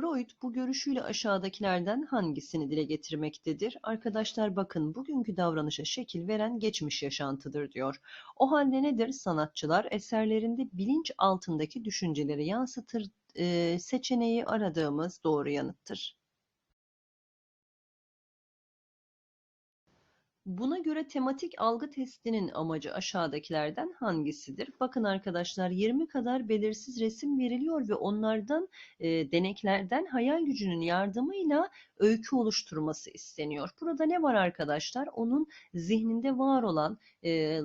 Freud bu görüşüyle aşağıdakilerden hangisini dile getirmektedir? Arkadaşlar bakın bugünkü davranışa şekil veren geçmiş yaşantıdır diyor. O halde nedir? Sanatçılar eserlerinde bilinç altındaki düşünceleri yansıtır e, seçeneği aradığımız doğru yanıttır. Buna göre tematik algı testinin amacı aşağıdakilerden hangisidir? Bakın arkadaşlar 20 kadar belirsiz resim veriliyor ve onlardan e, deneklerden hayal gücünün yardımıyla öykü oluşturması isteniyor. Burada ne var arkadaşlar? Onun zihninde var olan e,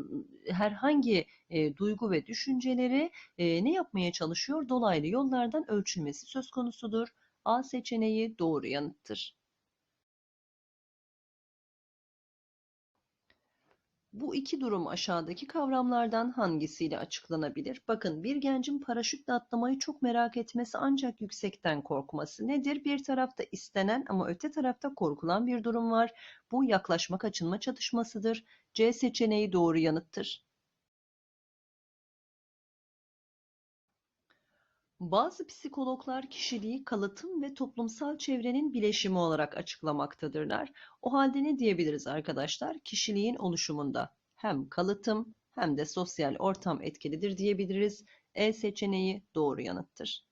herhangi e, duygu ve düşünceleri e, ne yapmaya çalışıyor? Dolaylı yollardan ölçülmesi söz konusudur. A seçeneği doğru yanıttır. Bu iki durum aşağıdaki kavramlardan hangisiyle açıklanabilir? Bakın bir gencin paraşütle atlamayı çok merak etmesi ancak yüksekten korkması nedir? Bir tarafta istenen ama öte tarafta korkulan bir durum var. Bu yaklaşma kaçınma çatışmasıdır. C seçeneği doğru yanıttır. Bazı psikologlar kişiliği kalıtım ve toplumsal çevrenin bileşimi olarak açıklamaktadırlar. O halde ne diyebiliriz arkadaşlar? Kişiliğin oluşumunda hem kalıtım hem de sosyal ortam etkilidir diyebiliriz. E seçeneği doğru yanıttır.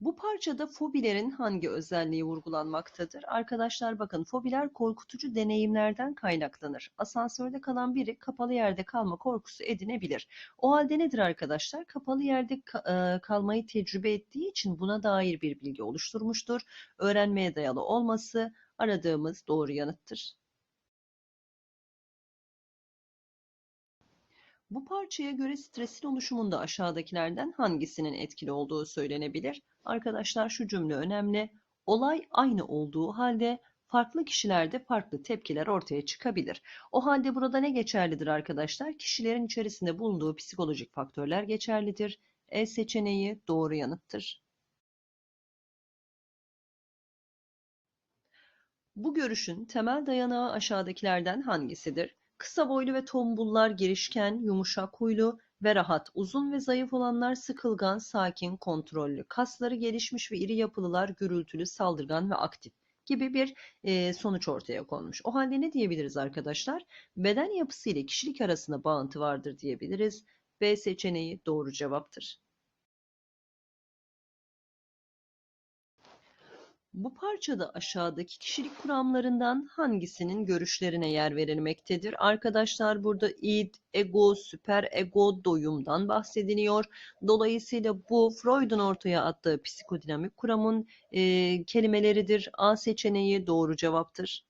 Bu parçada fobilerin hangi özelliği vurgulanmaktadır? Arkadaşlar bakın fobiler korkutucu deneyimlerden kaynaklanır. Asansörde kalan biri kapalı yerde kalma korkusu edinebilir. O halde nedir arkadaşlar? Kapalı yerde e, kalmayı tecrübe ettiği için buna dair bir bilgi oluşturmuştur. Öğrenmeye dayalı olması aradığımız doğru yanıttır. Bu parçaya göre stresin oluşumunda aşağıdakilerden hangisinin etkili olduğu söylenebilir? Arkadaşlar şu cümle önemli. Olay aynı olduğu halde farklı kişilerde farklı tepkiler ortaya çıkabilir. O halde burada ne geçerlidir arkadaşlar? Kişilerin içerisinde bulunduğu psikolojik faktörler geçerlidir. E seçeneği doğru yanıttır. Bu görüşün temel dayanağı aşağıdakilerden hangisidir? Kısa boylu ve tombullar girişken, yumuşak huylu ve rahat. Uzun ve zayıf olanlar sıkılgan, sakin, kontrollü. Kasları gelişmiş ve iri yapılılar gürültülü, saldırgan ve aktif gibi bir e, sonuç ortaya konmuş. O halde ne diyebiliriz arkadaşlar? Beden yapısı ile kişilik arasında bağıntı vardır diyebiliriz. B seçeneği doğru cevaptır. Bu parçada aşağıdaki kişilik kuramlarından hangisinin görüşlerine yer verilmektedir? Arkadaşlar burada id, ego, süper ego, doyumdan bahsediliyor. Dolayısıyla bu Freud'un ortaya attığı psikodinamik kuramın e, kelimeleridir. A seçeneği doğru cevaptır.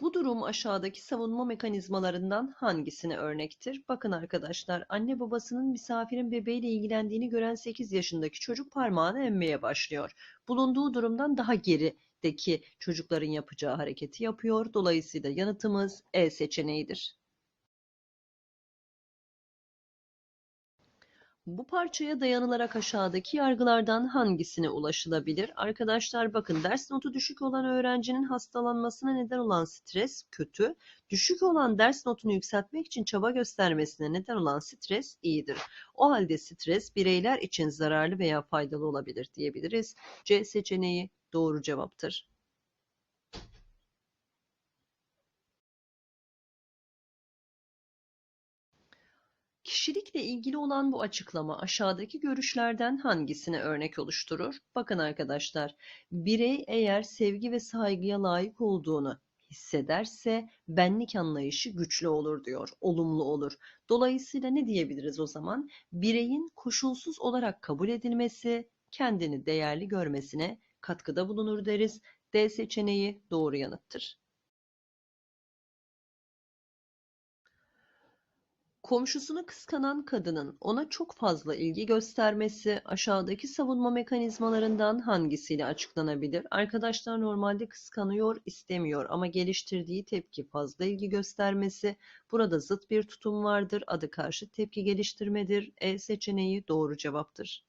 Bu durum aşağıdaki savunma mekanizmalarından hangisine örnektir? Bakın arkadaşlar, anne babasının misafirin bebeğiyle ilgilendiğini gören 8 yaşındaki çocuk parmağını emmeye başlıyor. Bulunduğu durumdan daha gerideki çocukların yapacağı hareketi yapıyor. Dolayısıyla yanıtımız E seçeneğidir. Bu parçaya dayanılarak aşağıdaki yargılardan hangisine ulaşılabilir? Arkadaşlar bakın ders notu düşük olan öğrencinin hastalanmasına neden olan stres kötü. Düşük olan ders notunu yükseltmek için çaba göstermesine neden olan stres iyidir. O halde stres bireyler için zararlı veya faydalı olabilir diyebiliriz. C seçeneği doğru cevaptır. Kişilikle ilgili olan bu açıklama aşağıdaki görüşlerden hangisine örnek oluşturur? Bakın arkadaşlar, birey eğer sevgi ve saygıya layık olduğunu hissederse benlik anlayışı güçlü olur diyor, olumlu olur. Dolayısıyla ne diyebiliriz o zaman? Bireyin koşulsuz olarak kabul edilmesi, kendini değerli görmesine katkıda bulunur deriz. D seçeneği doğru yanıttır. Komşusunu kıskanan kadının ona çok fazla ilgi göstermesi aşağıdaki savunma mekanizmalarından hangisiyle açıklanabilir? Arkadaşlar normalde kıskanıyor, istemiyor ama geliştirdiği tepki fazla ilgi göstermesi. Burada zıt bir tutum vardır. Adı karşı tepki geliştirmedir. E seçeneği doğru cevaptır.